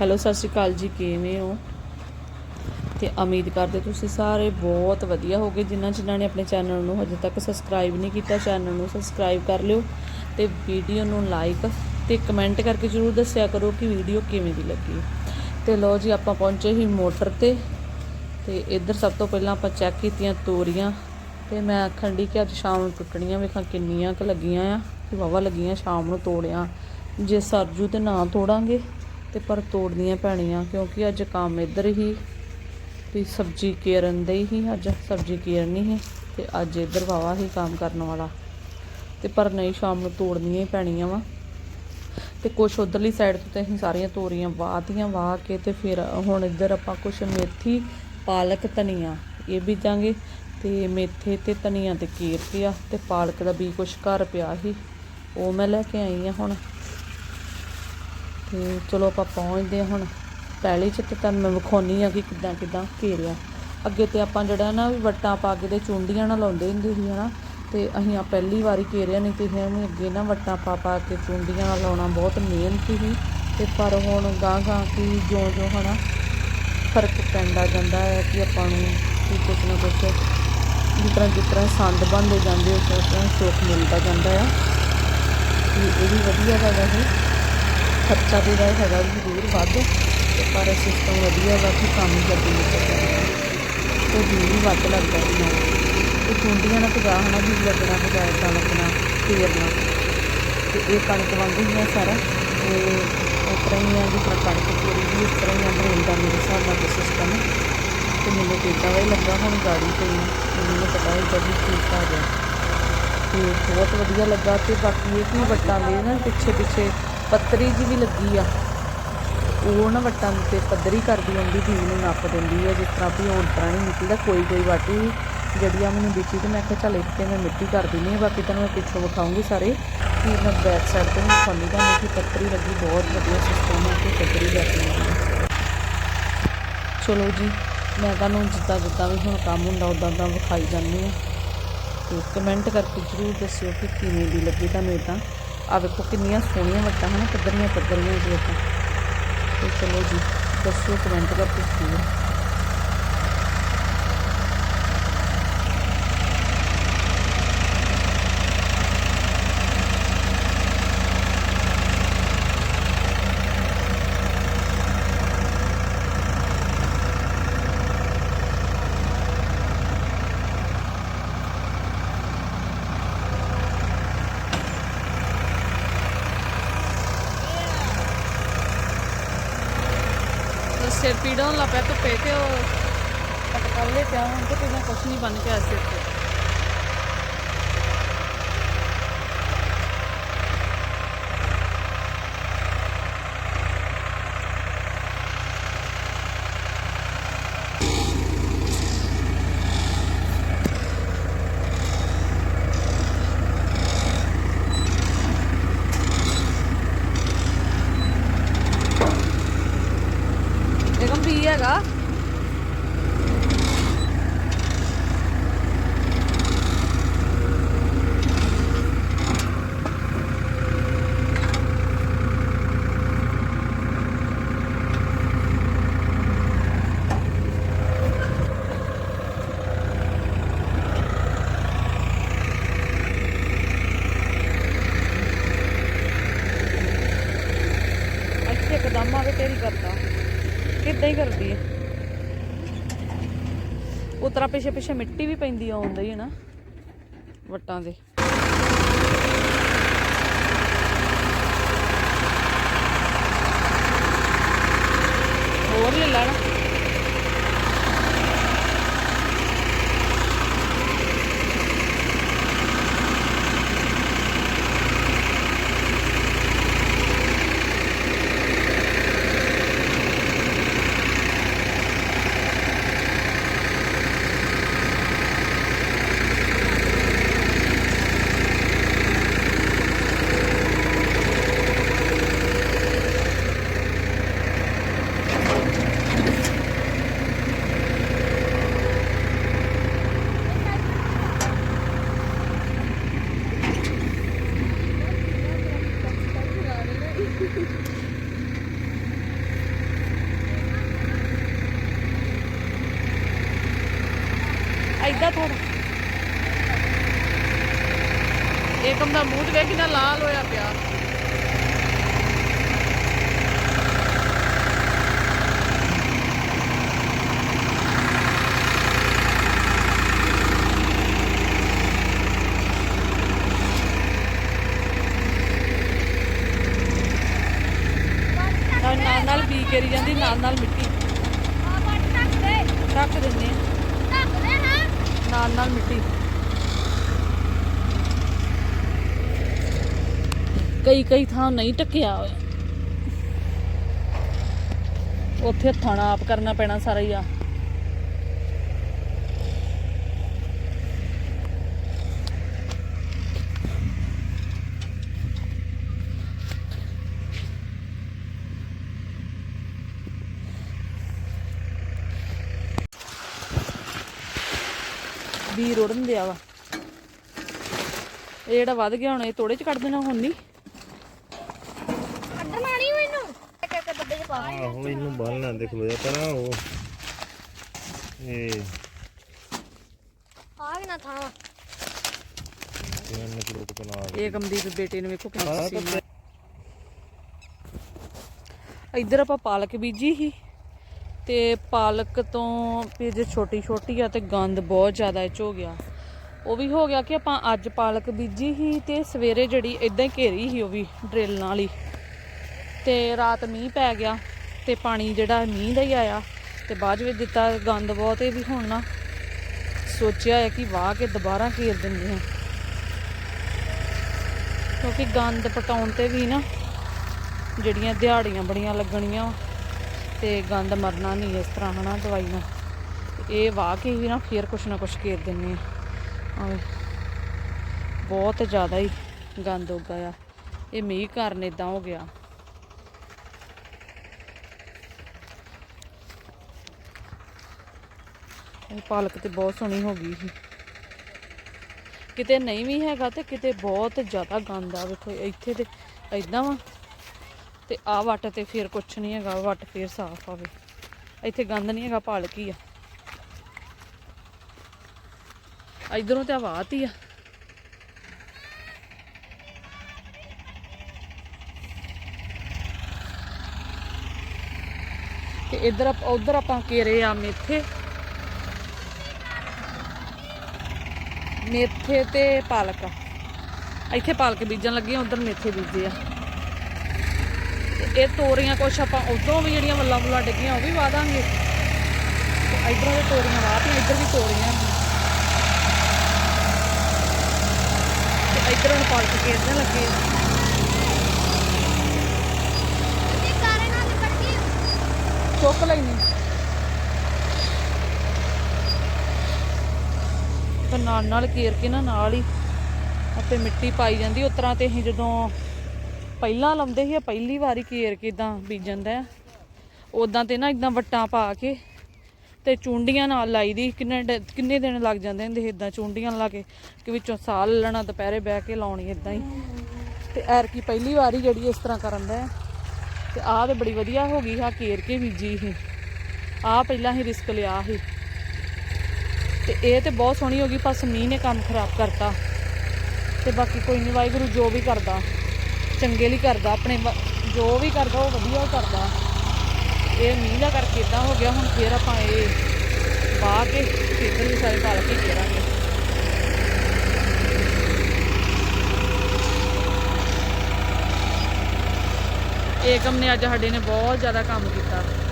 Hello, ਸਤਿ ਸ਼੍ਰੀ ਅਕਾਲ ਜੀ, ਕਿਵੇਂ ਹੋ? ਤੇ ਉਮੀਦ ਕਰਦੇ ਤੁਸੀਂ ਸਾਰੇ ਬਹੁਤ ਵਧੀਆ ਹੋਗੇ, ਜਿਨ੍ਹਾਂ ਜਿਨ੍ਹਾਂ ਨੇ ਆਪਣੇ ਚੈਨਲ ਨੂੰ ਹਜੇ ਤੱਕ ਸਬਸਕ੍ਰਾਈਬ ਨਹੀਂ ਕੀਤਾ, ਚੈਨਲ ਨੂੰ ਸਬਸਕ੍ਰਾਈਬ ਕਰ ਲਿਓ ਤੇ ਵੀਡੀਓ ਨੂੰ ਲਾਈਕ ਤੇ ਕਮੈਂਟ ਕਰਕੇ ਜਰੂਰ ਦੱਸਿਆ ਕਰੋ ਕਿ ਵੀਡੀਓ ਕਿਵੇਂ ਦੀ ਲੱਗੀ। ਤੇ ਲੋ ਜੀ, ਆਪਾਂ ਪਹੁੰਚੇ ਹੀ ਮੋਟਰ ਤੇ ਤੇ ਇੱਧਰ ਸਭ ਤੋਂ ਪਹਿਲਾਂ ਆਪਾਂ ਚੈੱਕ ਕੀਤੀਆਂ ਤੋਰੀਆਂ, ਤੇ ਮੈਂ ਆਖਣ ਦੀ ਕਿ ਅੱਜ ਸ਼ਾਮ ਨੂੰ ਟੁੱਟਣੀਆਂ, ਵੇਖਾਂ ਕਿੰਨੀਆਂ ਕੁ ਲੱਗੀਆਂ ਆ ਕਿ ਵਾਵਾ ਲੱਗੀਆਂ ਸ਼ਾਮ ਨੂੰ ਤੋੜਿਆ। ਜੇ ਸਰਜੂ ਤੇ ਨਾ ਤੋੜਾਂਗੇ ਤੇ ਪਰ ਤੋੜਨੀਆਂ ਪੈਣੀਆਂ, ਕਿਉਂਕਿ ਅੱਜ ਕੰਮ ਇੱਧਰ ਹੀ ਵੀ ਸਬਜ਼ੀ ਕੇਰਨ ਦੇ ਹੀ, ਅੱਜ ਸਬਜ਼ੀ ਕੇਰਨੀ ਹੈ, ਤੇ ਅੱਜ ਇੱਧਰ ਵਾਵਾ ਹੀ ਕੰਮ ਕਰਨ ਵਾਲਾ। ਤੇ ਪਰ ਨਹੀਂ, ਸ਼ਾਮ ਨੂੰ ਤੋੜਨੀਆਂ ਹੀ ਪੈਣੀਆਂ ਵਾ। ਤੇ ਕੁਛ ਉਧਰਲੀ ਸਾਈਡ ਤੋਂ ਤੇ ਅਸੀਂ ਸਾਰੀਆਂ ਤੋਰੀਆਂ ਵਾਹਤੀਆਂ ਵਾਹ ਕੇ ਤੇ ਫਿਰ ਹੁਣ ਇੱਧਰ ਆਪਾਂ ਕੁਛ ਮੇਥੀ, ਪਾਲਕ, ਧਨੀਆ ਇਹ ਬੀਜਾਂਗੇ। ਤੇ ਮੇਥੇ ਤੇ ਧਨੀਆ ਤੇ ਕੀਰ ਕੇ ਆ ਤੇ ਪਾਲਕ ਦਾ ਬੀ ਕੁਛ ਘਰ ਪਿਆ ਸੀ ਉਹ ਮੈਂ ਲੈ ਕੇ ਆਈ ਆ ਹੁਣ। ਤੇ ਚਲੋ ਆਪਾਂ ਪਹੁੰਚਦੇ ਹਾਂ ਹੁਣ ਪਹਿਲੇ ਚ ਤੇ ਤੁਹਾਨੂੰ ਮੈਂ ਵਿਖਾਉਣੀ ਆ ਕਿ ਕਿੱਦਾਂ ਕਿੱਦਾਂ ਘੇਰਿਆ। ਅੱਗੇ ਤੇ ਆਪਾਂ ਜਿਹੜਾ ਨਾ ਵੀ ਵੱਟਾਂ ਪਾ ਕੇ ਤੇ ਚੁੰਡੀਆਂ ਨਾਲ ਲਾਉਂਦੇ ਹੁੰਦੇ ਸੀ, ਹਨਾ? ਤੇ ਅਸੀਂ ਆ ਪਹਿਲੀ ਵਾਰੀ ਘੇਰਿਆ ਨਹੀਂ ਤੇ ਅਸੀਂ ਅੱਗੇ ਨਾ ਵੱਟਾਂ ਪਾ ਪਾ ਕੇ ਚੁੰਡੀਆਂ ਨਾਲ ਲਾਉਣਾ ਬਹੁਤ ਮਿਹਨਤੀ ਸੀ। ਤੇ ਪਰ ਹੁਣ ਗਾਂ ਗਾਂ ਕੀ ਜੋ ਜਿਉਂ, ਹਨਾ, ਫ਼ਰਕ ਪੈਂਦਾ ਜਾਂਦਾ ਹੈ ਕਿ ਆਪਾਂ ਨੂੰ ਕਿ ਕੁਛ ਨਾ ਕੁਛ ਜਿਸ ਤਰ੍ਹਾਂ ਜਿਸ ਤਰ੍ਹਾਂ ਸੰਦ ਬਣਦੇ ਜਾਂਦੇ ਉਸ ਤਰ੍ਹਾਂ ਸੁੱਖ ਮਿਲਦਾ ਜਾਂਦਾ ਆ। ਕਿ ਇਹ ਵੀ ਵਧੀਆ ਹੈਗਾ ਇਹ। ਖਰਚਾ ਦੇ ਦਾ ਹੈਗਾ ਜ਼ਰੂਰ ਵੱਧ, ਪਰ ਸਿਸਟਮ ਵਧੀਆ ਵਾ ਕਿ ਕੰਮ ਜਲਦੀ ਨਿਕਲ ਜਾਂਦਾ ਤੇ ਬਿੱਲ ਵੀ ਵੱਧ ਲੱਗਦਾ ਵੀ ਨਾਲ ਤੇ ਚੁੰਡੀਆਂ ਨਾਲ ਪਜਾ ਹਨਾ ਵੀ ਲੱਗਣਾ ਪਜਾਇਆ ਕਣਕ ਨਾਲ ਫੇਰਨਾ ਤੇ ਇਹ ਕਣਕ ਵਾਂਗੂ ਹੀ ਆ ਸਾਰਾ। ਤੇ ਉਸ ਤਰ੍ਹਾਂ ਹੀ ਆ, ਜਿਸ ਤਰ੍ਹਾਂ ਕਣਕ ਪੂਰੀ ਵੀ ਇਸ ਤਰ੍ਹਾਂ ਹੀ ਆ ਡਰੇਨ ਮੇਰੇ ਹਿਸਾਬ ਨਾਲ ਸਿਸਟਮ ਤੇ ਮੈਨੂੰ ਤੇ ਇੱਦਾਂ ਦਾ ਹੀ ਲੱਗਾ, ਹੁਣ ਗਾੜੀ ਤੇ ਮੈਨੂੰ ਪਤਾ ਹੈ ਵੀ ਠੀਕ ਆ ਗਿਆ। ਤੇ ਬਹੁਤ ਵਧੀਆ ਲੱਗਾ, ਤੇ ਬਾਕੀ ਇਹ ਕਿ ਵੱਟਾਂ ਦੇ ਨਾ ਪਿੱਛੇ ਪਿੱਛੇ ਪੱਤਰੀ ਜੀ ਵੀ ਲੱਗੀ ਆ। ਉਹ ਨਾ ਵੱਟਾਂ ਤੇ ਪੱਧਰੀ ਕਰਦੀ ਹੁੰਦੀ ਦੀ ਨੂੰ ਨੱਪ ਦਿੰਦੀ ਹੈ ਜਿਸ ਤਰ੍ਹਾਂ ਵੀ ਹੋਰ ਤਰ੍ਹਾਂ ਨਹੀਂ ਨਿਕਲਦਾ, ਕੋਈ ਕੋਈ ਵਾਟੀ ਜਿਹੜੀ ਆ ਮੈਨੂੰ ਦਿੱਤੀ ਤੇ ਮੈਂ ਕਿਹਾ ਚੱਲ ਇੱਥੇ ਮੈਂ ਮਿੱਟੀ ਕਰ ਦਿੰਦੀ ਹਾਂ ਬਾਕੀ ਤੁਹਾਨੂੰ ਮੈਂ ਪਿੱਛੋਂ ਵਿਖਾਉਂਗੀ ਸਾਰੇ। ਕਿ ਮੈਂ ਬੈਕ ਸਾਈਡ ਤੇ ਵੀ ਵਿਖਾਉਂਦੀ ਤੁਹਾਨੂੰ ਕਿ ਪੱਤਰੀ ਲੱਗੀ, ਬਹੁਤ ਵਧੀਆ ਸਿਸਟਮ ਹੈ ਕਿ ਪੱਤਰੀ ਲੱਗੀ ਹੈ ਚਲੋ ਜੀ, ਮੈਂ ਤੁਹਾਨੂੰ ਜਿੱਦਾਂ ਜਿੱਦਾਂ ਵੀ ਹੁਣ ਕੰਮ ਹੁੰਦਾ ਉਦਾਂ ਉਦਾਂ ਵਿਖਾਈ ਜਾਂਦੀ ਹਾਂ ਤੇ ਕਮੈਂਟ ਕਰਕੇ ਜਰੂਰ ਦੱਸਿਓ ਕਿ ਕਿਵੇਂ ਦੀ ਲੱਗੀ ਤੁਹਾਨੂੰ ਤਾਂ। ਆ ਵੇਖੋ ਕਿੰਨੀਆਂ ਸੋਹਣੀਆਂ ਵੱਟਾਂ, ਹਨ ਪੱਧਰੀਆਂ ਪੱਧਰੀਆਂ ਜੀ ਆਪਾਂ। ਤੇ ਚਲੋ ਜੀ ਦੱਸਿਓ ਕਮੈਂਟ ਕਰਕੇ ਜ਼ਰੂਰ। ਸਿਰ ਪੀੜਾ ਹੋਣ ਲੱਗ ਪਿਆ, ਧੁੱਪੇ ਤੇ ਉਹ ਪਟਕਾਲੇ ਪਿਆ ਹੁਣ ਤੇ ਪਹਿਲਾਂ ਕੁਛ ਨਹੀਂ ਬਣ ਕੇ ਪਿਆ ਸਿਰ ਤੇ ਇਹ ਗੰਭੀਰ ਹੈਗਾ ਅੱਛੇ ਕਦਮ ਆਵੇ ਕਰਦਾ? ਕਿੱਦਾਂ ਹੀ ਕਰਦੀ ਹੈ ਉਤਰਾ ਪਿੱਛੇ ਪਿੱਛੇ ਮਿੱਟੀ ਵੀ ਪੈਂਦੀ ਆਉਂਦੀ ਹੈ ਨਾ। ਵਟਾਂ ਦੇ। ਏਕਮ ਦਾ ਮੂੰਹ ਤੇ ਵੇਖ ਕਿੰਨਾ ਲਾਲ ਹੋਇਆ ਪਿਆ। ਨਾਲ ਨਾਲ ਬੀ ਕਰੀ ਜਾਂਦੀ ਨਾਲ ਨਾਲ ਮਿੱਟੀ। ਰੱਖ ਦਿੰਦੇ ਨਾਲ ਨਾਲ ਮਿੱਟੀ। ਕਈ ਕਈ ਥਾਂ ਨਹੀਂ ਟਕਿਆ ਹੋਇਆ। ਉੱਥੇ ਹੱਥਾਂ ਆਪ ਕਰਨਾ ਪੈਣਾ ਸਾਰਾ ਹੀ ਆ। ਵੀ ਰੋੜਨ ਦਿਆ ਵਾ। ਇਹ ਜਿਹੜਾ ਵੱਧ ਗਿਆ ਹੁਣ, ਇਹ ਤੋੜੇ ਚ ਕੱਢ ਦੇਣਾ, ਹੁਣ ਨਹੀਂ ਆਹੋ ਇਹਨੂੰ ਬਾਲ ਨਾ ਦੇਖ ਲੋ ਪਰ ਉਹ। ਇਹ। ਇਹਨਾਂ ਨੇ ਗਰੁੱਪ ਬਣਾ ਇਹ ਗਮਦੀਪ ਬੇਟੇ ਨੇ ਵੇਖੋ ਕਿੰਨਾ ਆਹ ਪਸੀਨਾ ਇੱਧਰ ਆਪਾਂ ਪਾਲਕ ਬੀਜੀ ਸੀ ਤੇ ਪਾਲਕ ਤੋਂ ਵੀ ਜੇ ਛੋਟੀ ਛੋਟੀ ਆ ਤੇ ਗੰਦ ਬਹੁਤ ਜ਼ਿਆਦਾ ਇਹ ਚ ਹੋ ਗਿਆ। ਉਹ ਵੀ ਹੋ ਗਿਆ ਕਿ ਆਪਾਂ ਅੱਜ ਪਾਲਕ ਬੀਜੀ ਸੀ ਤੇ ਸਵੇਰੇ ਜਿਹੜੀ ਇਦਾਂ ਹੀ ਘੇਰੀ ਸੀ ਉਹ ਵੀ ਡਰਿਲ ਨਾਲ ਹੀ। ਤੇ ਰਾਤ ਮੀਂਹ ਪੈ ਗਿਆ ਤੇ ਪਾਣੀ ਜਿਹੜਾ ਮੀਂਹ ਦਾ ਹੀ ਆਇਆ ਤੇ ਬਾਅਦ ਵਿੱਚ ਦਿੱਤਾ ਗੰਦ ਬਹੁਤ ਇਹ ਵੀ ਹੁਣ ਨਾ ਸੋਚਿਆ ਹੈ ਕਿ ਵਾਹ ਕੇ ਦੁਬਾਰਾ ਘੇਰ ਦਿੰਦੇ ਹਾਂ। ਕਿਉਂਕਿ ਗੰਦ ਪਟਾਉਣ ਤੇ ਵੀ ਨਾ ਜਿਹੜੀਆਂ ਦਿਹਾੜੀਆਂ ਬੜੀਆਂ ਲੱਗਣੀਆਂ ਵਾਂ ਤੇ ਗੰਦ ਮਰਨਾ ਨਹੀਂ ਇਸ ਤਰ੍ਹਾਂ ਹਨਾ ਦਵਾਈ ਨਾਲ। ਇਹ ਵਾਹ ਕੇ ਵੀ ਨਾ ਫੇਰ ਕੁਛ ਨਾ ਕੁਛ ਘੇਰ ਦਿੰਨੇ ਆ ਬਹੁਤ ਜ਼ਿਆਦਾ ਹੀ ਗੰਦ ਹੋ ਗਿਆ। ਇਹ ਮੀਂਹ ਕਾਰਨ ਇਦਾਂ ਹੋ ਗਿਆ। ਇਹ ਪਾਲਕ ਤੇ ਬਹੁਤ ਸੋਹਣੀ ਹੋ ਗਈ ਸੀ। ਕਿਤੇ ਨਹੀਂ ਵੀ ਹੈਗਾ ਤੇ ਕਿਤੇ ਬਹੁਤ ਜ਼ਿਆਦਾ ਗੰਦ ਆ, ਵੇਖੋ, ਇੱਥੇ ਤੇ ਐਦਾਂ ਵਾ। ਤੇ ਆ ਵੱਟ ਤੇ ਫਿਰ ਕੁਛ ਨਹੀਂ ਹੈਗਾ ਵੱਟ ਫਿਰ ਸਾਫ਼ ਆਵੇ ਇੱਥੇ ਗੰਦ ਨਹੀਂ ਹੈਗਾ, ਪਾਲਕ ਹੀ ਆ। ਇਧਰੋਂ ਤੇ ਆਵਾਤ ਹੀ ਆ। ਤੇ ਇਧਰ ਉਧਰ ਆਪਾਂ ਕੇਰੇ ਆ ਮੇਥੇ ਮੇਥੇ ਤੇ ਪਾਲਕ। ਇੱਥੇ ਪਾਲਕ ਬੀਜਣ ਲੱਗੇ ਉਧਰ ਮੇਥੇ ਬੀਜੇ ਆ। ਇਹ ਤੋਰੀਆਂ ਕੁਛ ਆਪਾਂ ਉਧਰੋਂ ਵੀ ਜਿਹੜੀਆਂ ਵੱਲਾਂ ਵੱਲਾਂ ਡਿੱਗੀਆਂ ਉਹ ਵੀ ਵਾ ਦਾਂਗੇ। ਤੇ ਇਧਰੋਂ ਵੀ ਤੋਰੀਆਂ ਵਾਹਤੀਆਂ ਇੱਧਰ ਵੀ ਤੋਰੀਆਂ ਤੇ ਇੱਧਰ ਪਾਲਕ ਖੇਡਣ ਲੱਗੇ ਚੁੱਕ ਲੈਣੀ ਤੇ ਨਾਲ ਨਾਲ ਕੇਰ ਕੇ ਨਾ ਨਾਲ ਹੀ ਆਪੇ ਮਿੱਟੀ ਪਾਈ ਜਾਂਦੀ ਉਸ ਤਰ੍ਹਾਂ ਤੇ ਅਸੀਂ ਜਦੋਂ ਪਹਿਲਾਂ ਲਾਉਂਦੇ ਸੀ ਪਹਿਲੀ ਵਾਰੀ ਕੇਰ ਕੇ ਇਦਾਂ ਬੀਜਣ ਦਾ ਉਦਾਂ ਤੇ ਨਾ ਇਦਾਂ ਵੱਟਾਂ ਪਾ ਕੇ ਤੇ ਚੁੰਡੀਆਂ ਨਾਲ ਲਾਈ ਦੀ। ਕਿੰਨੇ ਡ- ਕਿੰਨੇ ਦਿਨ ਲੱਗ ਜਾਂਦੇ ਹੁੰਦੇ ਇਦਾਂ ਚੁੰਡੀਆਂ ਲਾ ਕੇ ਕਿ ਵਿੱਚੋਂ ਸਾਲ ਲੈਣਾ ਦੁਪਹਿਰੇ ਬਹਿ ਕੇ ਲਾਉਣੀ ਇਦਾਂ ਹੀ। ਤੇ ਐਰ ਕੀ ਪਹਿਲੀ ਵਾਰੀ ਜਿਹੜੀ ਇਸ ਤਰ੍ਹਾਂ ਕਰਨ ਦਾ ਤੇ ਆਹ ਤੇ ਬੜੀ ਵਧੀਆ ਹੋ ਗਈ ਆ ਕੇਰ ਕੇ ਬੀਜੀ ਸੀ। ਆਹ ਪਹਿਲਾਂ ਹੀ ਰਿਸਕ ਲਿਆ ਸੀ। ਤੇ ਇਹ ਤੇ ਬਹੁਤ ਸੋਹਣੀ ਹੋ ਗਈ, ਬਸ ਮੀਂਹ ਨੇ ਕੰਮ ਖਰਾਬ ਕਰਤਾ। ਤੇ ਬਾਕੀ ਕੋਈ ਨਹੀਂ ਵਾਹਿਗੁਰੂ ਜੋ ਵੀ ਕਰਦਾ, ਚੰਗੇ ਲਈ ਕਰਦਾ, ਆਪਣੇ ਵ- ਜੋ ਵੀ ਕਰਦਾ, ਉਹ ਵਧੀਆ ਕਰਦਾ। ਇਹ ਮੀਂਹ ਦਾ ਕਰਕੇ ਇਦਾਂ ਹੋ ਗਿਆ, ਹੁਣ ਫੇਰ ਆਪਾਂ ਇਹ ਵਾਹ ਕੇ ਖੇਤਰ ਵੀ ਸਾਰੇ ਪਾਲ ਕੇ ਕਰਾਂਗੇ ਏਕਮ ਨੇ ਅੱਜ ਸਾਡੇ ਨੇ ਬਹੁਤ ਜ਼ਿਆਦਾ ਕੰਮ ਕੀਤਾ।